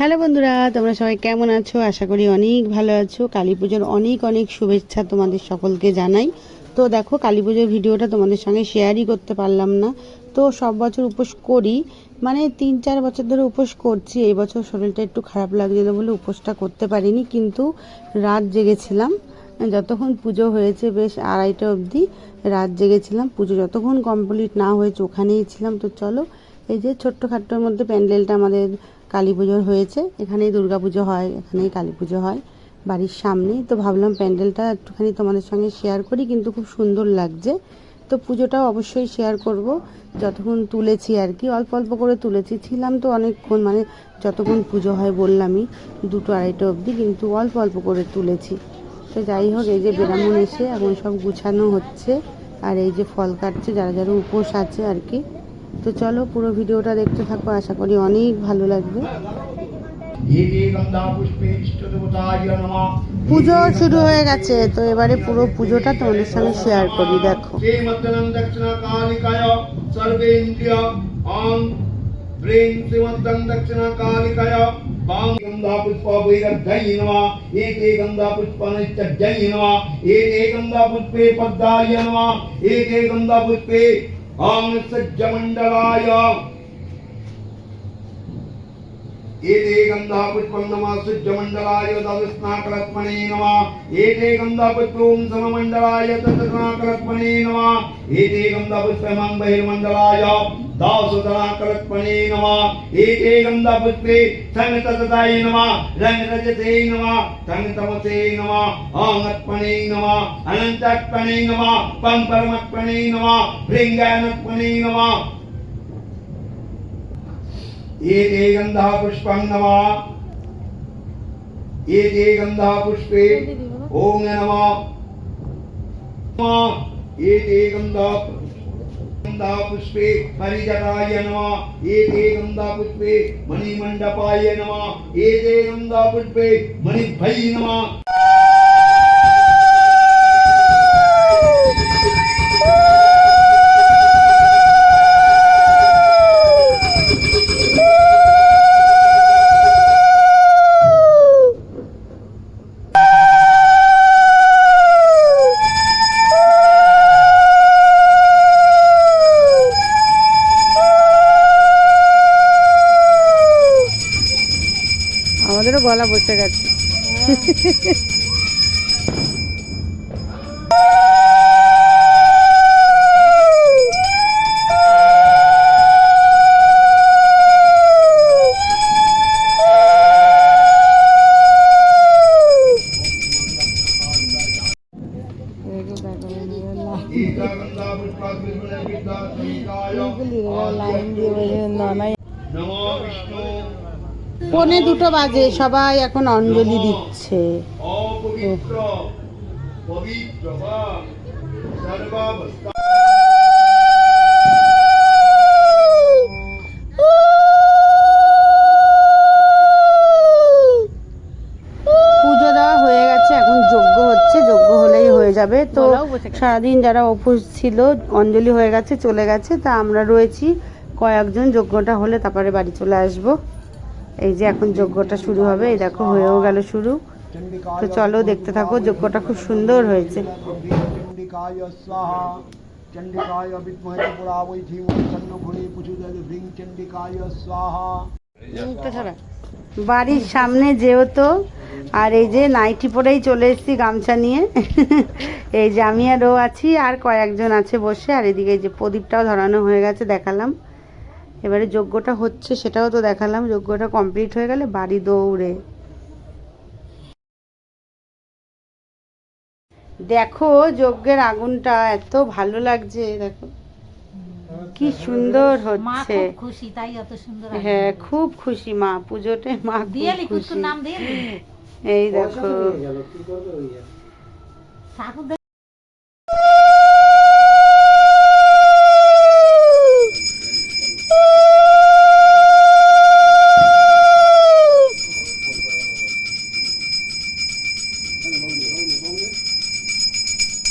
Hello বন্ধুরা, তোমরা সবাই কেমন আছো? আশা করি অনেক ভালো আছো। কালী পুজোর অনেক অনেক শুভেচ্ছা তোমাদের সকলকে জানাই। তো দেখো, কালী পুজোর ভিডিওটা তোমাদের সঙ্গে শেয়ারই করতে পারলাম না। তো সব বছর উপোস করি। মানে তিন চার বছর ধরে উপোস করছি। এই বছর শরীরটা একটু খারাপ লাগছিল বলে উপোসটা করতে পারিনি। কিন্তু রাত জেগেছিলাম। যতক্ষণ পুজো হয়েছে বেশ আড়াইটা অবধি রাত জেগেছিলাম। পুজো যতক্ষণ কমপ্লিট না হয়েছে ওখানেই ছিলাম। তো চলো, এই যে ছোট্টখাট্টোর মধ্যে প্যান্ডেলটা আমাদের কালী পুজোর হয়েছে। এখানেই দুর্গা পুজো হয়, এখানেই কালী পুজো হয় বাড়ির সামনেই। তো ভাবলাম প্যান্ডেলটা একটুখানি তোমাদের সঙ্গে শেয়ার করি, কিন্তু খুব সুন্দর লাগছে। তো পুজোটাও অবশ্যই শেয়ার করব। যতক্ষণ তুলেছি আর কি, অল্প অল্প করে তুলেছি। ছিলাম তো অনেকক্ষণ মানে যতক্ষণ পুজো হয় বললামই দুটো আড়াইটা অবধি, কিন্তু অল্প অল্প করে তুলেছি। তো যাই হোক, এই যে বেরামন এসে এখন সব গুছানো হচ্ছে। আর এই যে ফল কাটছে, যারা যারা উপোস আছে আর কি তো চলো পুরো ভিডিওটা দেখতে থাকো, আশা করি অনেক ভালো লাগবে। পুজো শুরু হয়ে গেছে, তো এবারে পুরো পুজোটা তোমাদের সঙ্গে শেয়ার করি, দেখো। শ্রীমদ্দনম দক্ষিণ কালিকায় সর্বেন্দ্রিয় অং ব্রেং শ্রীমদ্দন দক্ষিণ নমঃ, এতে গন্ধা পুষ্পে পদ্মায় নমঃ, এতে গন্ধা ఆం సజ్జమండలాయ ఏదే గంధా పుష్పం నమ శుద్ధమండలాయ తదస్నాకలత్మనే నమ ఏదే గంధా పుష్పం సమమండలాయ తదస్నాకలత్మనే నమ ఏదే గంధా పుష్పమం బహిర్మండలాయ దాసుదలాకలత్మనే నమ ఏదే గంధా పుష్పే సంగతతదాయ నమ రంగరజతే నమ సంగతమతే నమ ఆంగత్మనే నమ అనంతాత్మనే నమ పంపరమత్మనే నమ భృంగానత్మనే నమ एते गन्धः पुष्पं नमः एते गन्धः पुष्पे ॐ नमः नमः एते गन्धः गन्धा पुष्पे परिजटाय नमः एते गन्धा पुष्पे मणिमण्डपाय नमः एते गन्धा पुष्पे मणिभै नमः ধরে গলা বসে গেছে লাইন দিয়ে নমো বিষ্ণু পনে দুটো বাজে সবাই এখন অঞ্জলি দিচ্ছে। পুজো দেওয়া হয়ে গেছে এখন যজ্ঞ হচ্ছে যজ্ঞ হলেই হয়ে যাবে। তো সারাদিন যারা উপোস ছিল অঞ্জলি হয়ে গেছে চলে গেছে তা আমরা রয়েছি কয়েকজন যজ্ঞটা হলে তারপরে বাড়ি চলে আসব। এই যে এখন যজ্ঞটা শুরু হবে এই দেখো হয়েও গেল শুরু। তো চলো দেখতে থাকো যজ্ঞটা খুব সুন্দর হয়েছে। চণ্ডিকায় স্বাহা চণ্ডিকায় বিদ্মহে ধীমহি তন্ন ঘুরে পুজুদে ভৃং চণ্ডিকায় স্বাহা। বাড়ির সামনে যেহেতু আর এই যে নাইটি পরেই চলে এসেছি গামছা নিয়ে। এই যে আমি আর ও আছি আর কয়েকজন আছে বসে আর এদিকে এই যে প্রদীপটাও ধরানো হয়ে গেছে দেখালাম। এবারে যজ্ঞটা হচ্ছে সেটাও তো দেখালাম। যজ্ঞটা কমপ্লিট হয়ে গেলে বাড়ি দৌড়ে। দেখো যজ্ঞের আগুনটা এত ভালো লাগছে দেখো। কি সুন্দর হচ্ছে। খুশি তাই এত সুন্দর হ্যাঁ খুব খুশি মা পুজোতে মা খুব দিয়ালি খুশি। কুটকুর নাম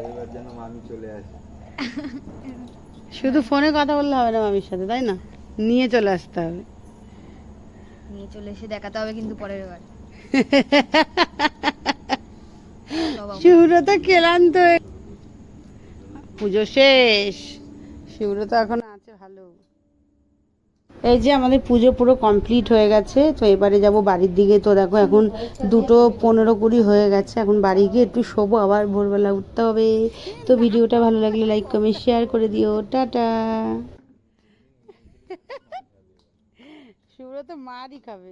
এবার যেন আমি চলে আসি। শুধু ফোনে কথা বললে হবে না মামির সাথে তাই না? নিয়ে চলে আসতে হবে। নিয়ে চলে এসে দেখাতে হবে কিন্তু পরের বার। শিবরত ক্লান্ত পুজো শেষ। শিবরত এখন আছে ভালো। এই যে আমাদের পুজো পুরো কমপ্লিট হয়ে গেছে, তো এবারে যাব বাড়ির দিকে। তো দেখো এখন দুটো পনেরো কুড়ি হয়ে গেছে, এখন বাড়ি গিয়ে একটু শোবো, আবার ভোরবেলা উঠতে হবে। তো ভিডিওটা ভালো লাগলে লাইক কমেন্ট শেয়ার করে দিও। টাটা। সুব্রত মারই খাবে।